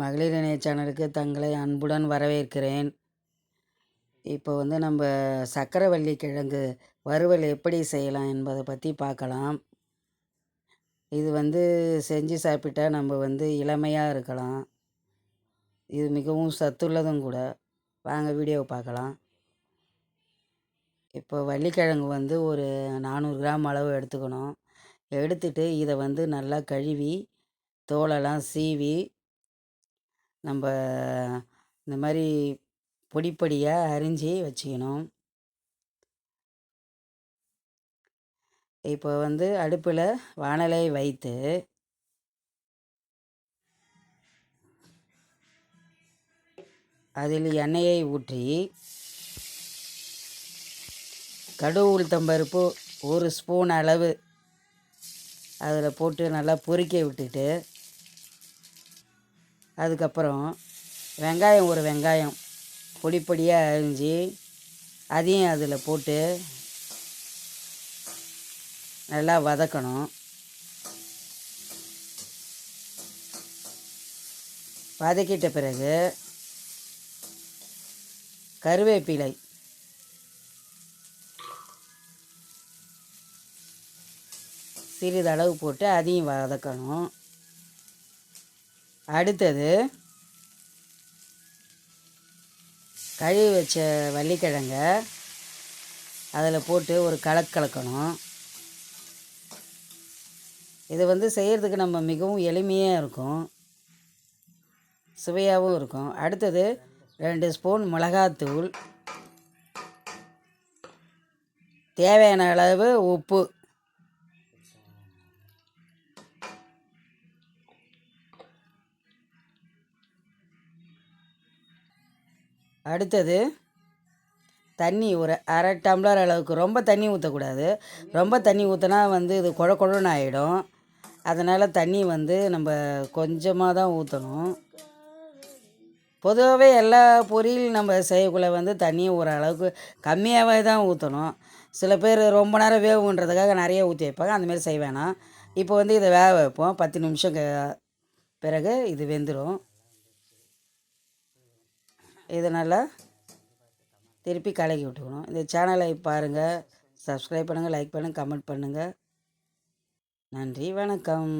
மகளிர் இணைய சேனலுக்கு தங்களை அன்புடன் வரவேற்கிறேன். இப்போ வந்து நம்ம சக்கரவள்ளி கிழங்கு வறுவல் எப்படி செய்யலாம் என்பதை பற்றி பார்க்கலாம். இது வந்து செஞ்சு சாப்பிட்டா நம்ம வந்து இளமையாக இருக்கலாம். இது மிகவும் சத்துள்ளதும் கூட. வாங்க வீடியோவை பார்க்கலாம். இப்போ வள்ளிக்கிழங்கு வந்து ஒரு நானூறு கிராம் அளவு எடுத்துக்கணும். எடுத்துகிட்டு இதை வந்து நல்லா கழுவி தோலெல்லாம் சீவி நம்ம இந்த மாதிரி பொடி பொடியாக அரிஞ்சு வச்சுக்கணும். இப்போ வந்து அடுப்பில் வானலை வைத்து அதில் எண்ணெயை ஊற்றி கடுகு உளுத்தம்பருப்பு ஒரு ஸ்பூன் அளவு அதில் போட்டு நல்லா பொரிக்க விட்டுட்டு அதுக்கப்புறம் வெங்காயம் ஒரு வெங்காயம் பொடி பொடியாக அரிஞ்சு அதையும் அதில் போட்டு நல்லா வதக்கணும். வதக்கிட்ட பிறகு கருவேப்பிலை சிறிதளவு போட்டு அதையும் வதக்கணும். அடுத்தது கழுவி வச்ச வள்ளிக்கிழங்க அதில் போட்டு ஒரு கலக்கு கலக்கணும். இது வந்து செய்கிறதுக்கு நம்ம மிகவும் எளிமையாக இருக்கும். சுவையாகவும் இருக்கும். அடுத்தது ரெண்டு ஸ்பூன் மிளகாத்தூள். தேவையான அளவு உப்பு. அடுத்தது தண்ணி ஒரு அரை டம்ளர் அளவுக்கு ரொம்ப தண்ணி ஊற்றக்கூடாது ரொம்ப தண்ணி ஊற்றினா வந்து இது குழ குழன்னு ஆகிடும் அதனால் தண்ணி வந்து நம்ம கொஞ்சமாக தான் ஊற்றணும் பொதுவாகவே எல்லா பொரியல் நம்ம செய்யக்குள்ள வந்து தண்ணியை ஓரளவுக்கு கம்மியாகவே தான் ஊற்றணும் சில பேர் ரொம்ப நேரம் வேவுன்றதுக்காக நிறைய ஊற்றி வைப்பாங்க. அந்தமாரி செய்ய வேணாம். இப்போ வந்து இதை வேக வைப்போம். பத்து நிமிஷம் பிறகு இது வெந்துடும் இதனால் திருப்பி கலக்கி விட்டுக்கணும். இந்த சேனலை பாருங்கள் சப்ஸ்கிரைப் பண்ணுங்கள் லைக் பண்ணுங்கள் கமெண்ட் பண்ணுங்கள் நன்றி வணக்கம்.